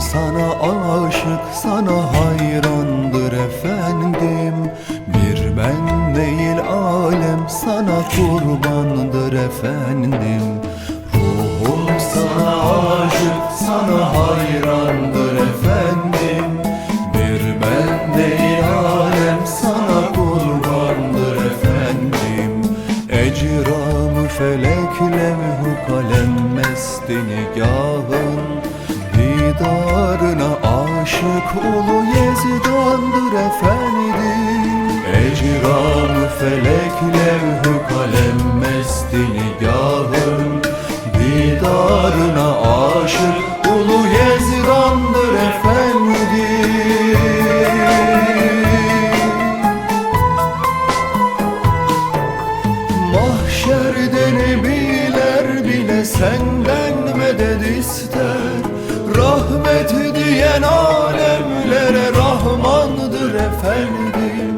Sana aşık sana hayrandır efendim. Bir ben değil alem sana kurbandır efendim. Ruhum sana aşık sana hayrandır efendim. Bir ben değil alem sana kurbandır efendim. Ecramı felek levhu kalem mesti nigahın Didarına aşık ulu Yezidandır efendim. Ecramı felek levhu kalem mesti nigahın Didarına aşık ulu Yezidandır efendim. Mahşerde nebiler bile senden medet ister Rahmet diyen alemlere Rahmandır efendim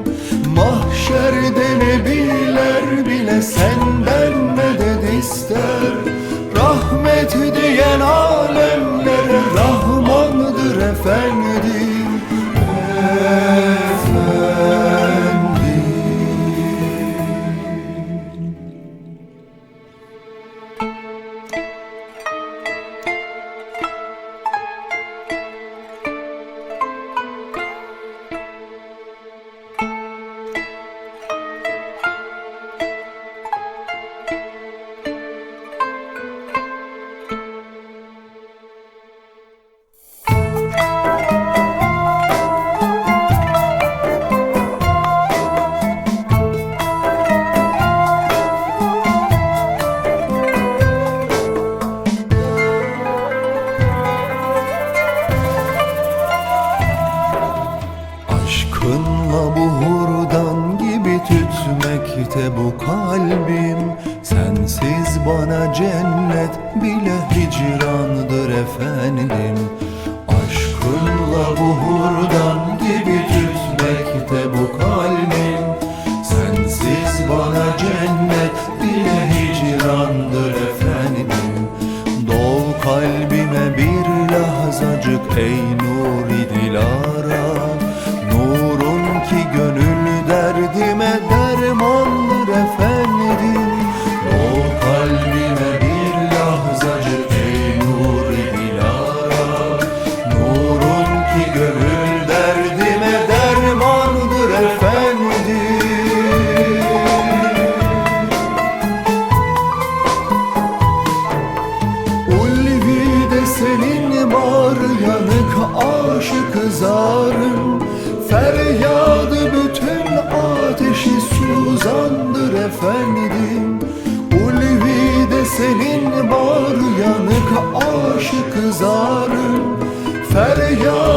tütmekte bu kalbim Sensiz bana cennet bile hicrandır efendim. Aşkınla buhurdan gibi tütmekte bu kalbim Sensiz bana cennet bile hicrandır efendim. Dol kalbime bir lahzacık ey nuri dilara senin var yanık aşık zarın Feryadı bütün ateşi suzandır efendim. Ulvi'de senin var yanık aşık zarın Feryadı